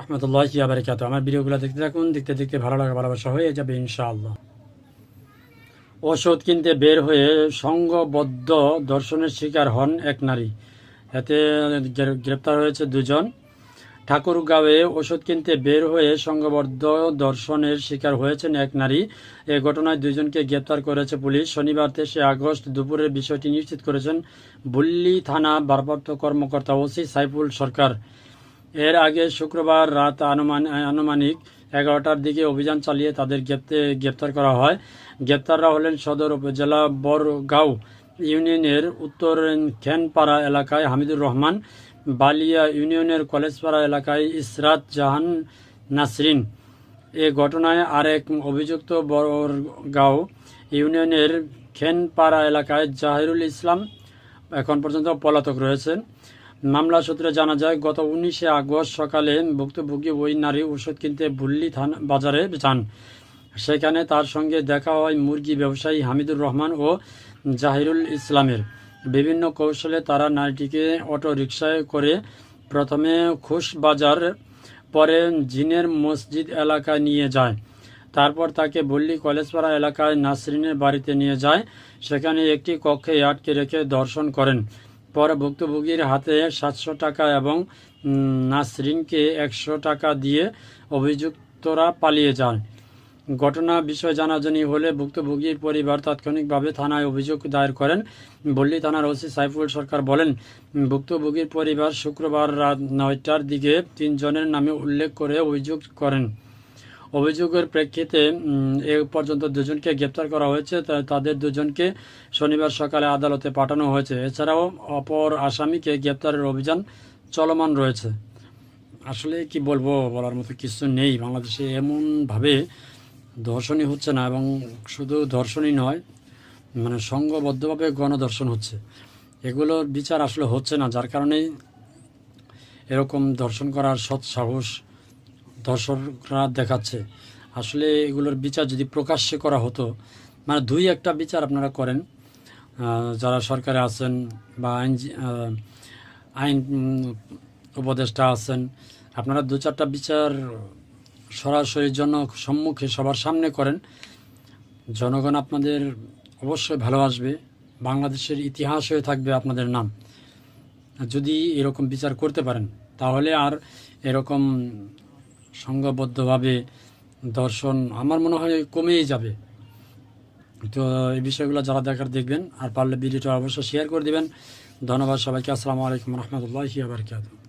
রহমতুল্লাহ বারকাত আমার ভিডিওগুলো দেখতে থাকুন, দেখতে দেখতে ভালো লাগা, ভালোবাসা হয়ে যাবে ইনশাআল্লাহ। ওষুধ কিনতে বের হয়ে সংঘবদ্ধ দর্শনের শিকার হন এক নারী। এতে গ্রেপ্তার হয়েছে দুজন। ঠাকুরগাঁওয়ে ওষুধ কিনতে বের হয়ে সংঘবদ্ধ দর্শনের শিকার হয়েছেন এক নারী। এ ঘটনায় দুজনকে গ্রেপ্তার করেছে পুলিশ। শনিবার তেইশে আগস্ট দুপুরে বিষয়টি নিশ্চিত করেছেন বুল্লি থানা ভারপ্রাপ্ত কর্মকর্তা ওসি সাইফুল সরকার। এর আগে শুক্রবার রাত আনুমান আনুমানিক এগারোটার দিকে অভিযান চালিয়ে তাদের গ্রেপ্তে গ্রেপ্তার করা হয়। গ্রেপ্তাররা হলেন সদর উপজেলা বরগাঁও ইউনিয়নের উত্তর খেনপাড়া এলাকায় হামিদুর রহমান, বালিয়া ইউনিয়নের কলেজপাড়া এলাকায় ইসরাত জাহান নাসরিন। এ ঘটনায় আরেক অভিযুক্ত বরগাঁও ইউনিয়নের খেনপাড়া এলাকায় জাহিরুল ইসলাম এখন পর্যন্ত পলাতক রয়েছেন। মামলা সূত্রে জানা যায়, গত উনিশে আগস্ট সকালে ভুক্তভোগী ওই নারী ওষুধ কিনতে বুল্লি থানা বাজারে যান। সেখানে তার সঙ্গে দেখা হয় মুরগি ব্যবসায়ী হামিদুর রহমান ও জাহিরুল ইসলামের। বিভিন্ন কৌশলে তারা নারীটিকে অটো রিকশায় করে প্রথমে খুশবাজার পরে জিনের মসজিদ এলাকায় নিয়ে যায়। তারপর তাকে বল্লি কলেজপাড়া এলাকায় নাসরিনের বাড়িতে নিয়ে যায়। সেখানে একটি কক্ষে আটকে রেখে দর্শন করেন। পরে ভুক্তভোগীর হাতে সাতশো টাকা এবং নাসরিনকে একশো টাকা দিয়ে অভিযুক্তরা পালিয়ে যান। ঘটনা বিষয় জানাজানি হলে ভুক্তভোগীর পরিবার তাৎক্ষণিকভাবে থানায় অভিযোগ দায়ের করেন। বল্লি থানার ওসি সাইফুল সরকার বলেন, ভুক্তভোগীর পরিবার শুক্রবার রাত নয়টার দিকে তিনজনের নামে উল্লেখ করে অভিযোগ করেন। অভিযোগের প্রেক্ষিতে এ পর্যন্ত দুজনকে গ্রেপ্তার করা হয়েছে। তাদের দুজনকে শনিবার সকালে আদালতে পাঠানো হয়েছে। এছাড়াও অপর আসামিকে গ্রেপ্তারের অভিযান চলমান রয়েছে। আসলে কি বলব, বলার মতো কিছু নেই। বাংলাদেশে এমনভাবে ধর্ষণই হচ্ছে না এবং শুধু ধর্ষণই নয় মানে সংঘবদ্ধভাবে গণধর্ষণ হচ্ছে। এগুলোর বিচার আসলে হচ্ছে না, যার কারণেই এরকম ধর্ষণ করার সৎ সাহস ধর্ষকরা দেখাচ্ছে। আসলে এগুলোর বিচার যদি প্রকাশ্যে করা হতো মানে দুই একটা বিচার আপনারা করেন যারা সরকারে আছেন বা আইন আইন উপদেষ্টা আছেন, আপনারা দু চারটা বিচার সরাসরি জন, সম্মুখে সবার সামনে করেন। জনগণ আপনাদের অবশ্যই ভালোবাসবে বাংলাদেশের ইতিহাস হয়ে থাকবে আপনাদের নাম। যদি এরকম বিচার করতে পারেন, তাহলে আর এরকম সংঘবদ্ধভাবে দর্শন আমার মনে হয় কমেই যাবে। তো এই বিষয়গুলো যারা দেখার দেখবেন, আর পারলে ভিডিওটা অবশ্যই শেয়ার করে দেবেন। ধন্যবাদ সবাইকে। আসসালামু আলাইকুম আবার আবরকাত